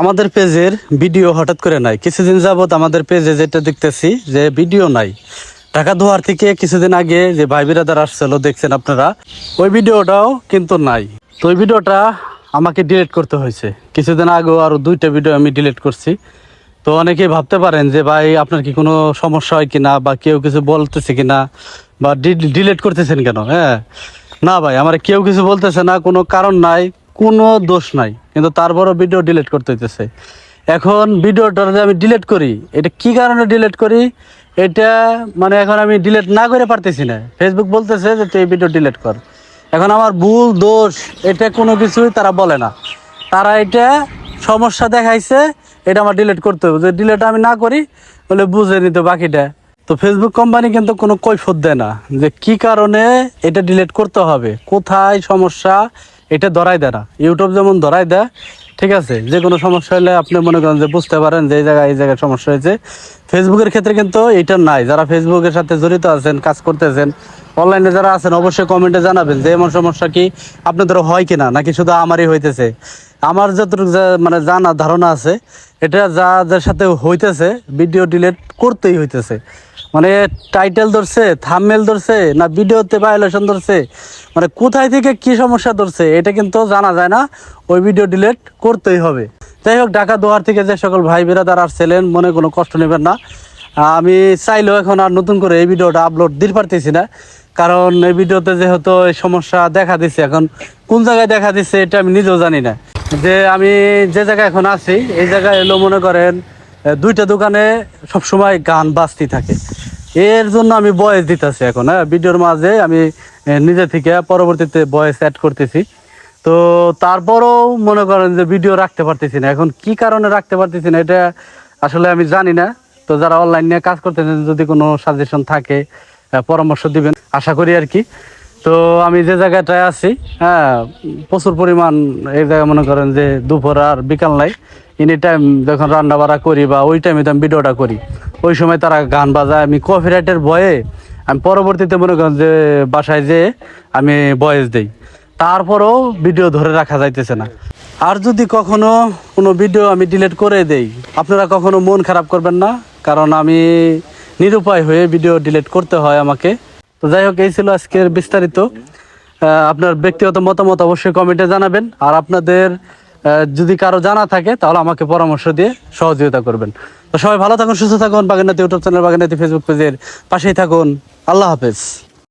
আমাদের পেজের ভিডিও হঠাৎ করে নাই। কিছুদিন যাবৎ আমাদের পেজে যেটা দেখতেছি যে ভিডিও নাই। ঢাকা দোয়ার থেকে কিছুদিন আগে যে ভাই বিরাদার আসছিল, দেখছেন আপনারা, ওই ভিডিওটাও কিন্তু নাই। তো ওই ভিডিওটা আমাকে ডিলিট করতে হয়েছে। কিছুদিন আগেও আরও দুইটা ভিডিও আমি ডিলিট করছি। তো অনেকেই ভাবতে পারেন যে, ভাই, আপনার কি কোনো সমস্যা হয় কিনা বা কেউ কিছু বলতেছে কিনা বা ডিলিট করতেছেন কেন? হ্যাঁ। না ভাই, আমার কেউ কিছু বলতেছে না, কোনো কারণ নাই। কোনো দোষ নাই, কিন্তু তারপরও ভিডিও ডিলিট করতে হইতেছে। এখন ভিডিওটা যে আমি ডিলিট করি, এটা কি কারণে ডিলিট করি? এটা মানে এখন আমি ডিলিট না করে পারতেছি না। ফেসবুক বলতেছে যে তুই ভিডিও ডিলিট কর। এখন আমার ভুল, দোষ, এটা কোনো কিছুই তারা বলে না। তারা এটা সমস্যা দেখাইছে, এটা আমার ডিলিট করতে হবে। যদি ডিলিট আমি না করি বলে বুঝে নিতে বাকিটা। তো ফেসবুক কোম্পানি কিন্তু কোনো কৈফত দেয় না যে কি কারণে এটা ডিলিট করতে হবে, কোথায় সমস্যা এটা ধরাই দেয় না। ইউটিউব যেমন ধরাই দেয়, ঠিক আছে? যে কোনো সমস্যা হলে আপনি মনে করেন যে বুঝতে পারেন যে এই জায়গায় এই জায়গায় সমস্যা হয়েছে। ফেসবুকের ক্ষেত্রে কিন্তু এটা নাই। যারা ফেসবুকের সাথে জড়িত আছেন, কাজ করতেছেন অনলাইনে যারা আছেন, অবশ্যই কমেন্টে জানাবেন যে এমন সমস্যা কি আপনাদের হয় কিনা, নাকি শুধু আমারই হইতেছে? আমার যতটুকু মানে জানা ধারণা আছে, এটা যাদের সাথে হইতেছে ভিডিও ডিলিট করতেই হইতেছে। মানে টাইটেল ধরছে থামমেল ধরছে, না ভিডিওতে ভায়োলেশন ধরছে মানে কোথায় থেকে কি সমস্যা ধরছে, এটা কিন্তু জানা যায় না। ওই ভিডিও ডিলিট করতেই হবে। যাই হোক, ঢাকা দোয়ার থেকে যে সকল ভাই বেরাদার আসছিলেন, মনে কোনো কষ্ট নেবেন না। আমি চাইলেও এখন আর নতুন করে এই ভিডিওটা আপলোড দিতে পারতেছি না। কারণ এই ভিডিওতে যেহেতু এই সমস্যা দেখা দিছে, এখন কোন জায়গায় দেখা দিছে, এটা আমি নিজেও জানি না। যে আমি যে জায়গায় এখন আছি, এই জায়গায় এলো মনে করেন দুইটা দোকানে সবসময় গান বাজতে থাকে। এর জন্য আমি বয়েস দিতেছি এখন হ্যাঁ? ভিডিওর মাঝে আমি নিজে থেকে পরবর্তীতে বয়েস অ্যাড করতেছি। তো তারপরও মনে করেন যে ভিডিও রাখতে পারতেছি না। এখন কি কারণে রাখতে পারতেছি না, এটা আসলে আমি জানি না। তো যারা অনলাইন নিয়ে কাজ করতেছেন, যদি কোনো সাজেশন থাকে পরামর্শ দিবেন, আশা করি আর কি। তো আমি যে জায়গাটায় আছি হ্যাঁ প্রচুর পরিমাণ, এই জায়গায় মনে করেন যে দুপুর আর বিকাল নাই। এনি টাইম যখন রান্না বাড়া করি বা ওই টাইমে তো আমি ভিডিওটা করি, ওই সময় তারা গান বাজায়, আমি কপিরাইটের ভয়ে আমি পরবর্তীতে মনে করেন যে বাসায় যেয়ে আমি ভয়েস দিই। তারপরেও ভিডিও ধরে রাখা যাইতেছে না। আর যদি কখনো কোনো ভিডিও আমি ডিলিট করে দেই, আপনারা কখনো মন খারাপ করবেন না, কারণ আমি নিরুপায় হয়ে ভিডিও ডিলিট করতে হয় আমাকে। তো যাই হোক, এই ছিল আজকের বিস্তারিত। আপনার ব্যক্তিগত মতামত অবশ্যই কমেন্টে জানাবেন। আর আপনাদের যদি কারও জানা থাকে, তাহলে আমাকে পরামর্শ দিয়ে সহযোগিতা করবেন। তো সবাই ভালো থাকুন, সুস্থ থাকুন বাগানাতি ইউটিউব চ্যানেল বাগানাতি ফেসবুক পেজের পাশেই থাকুন। আল্লাহ হাফেজ।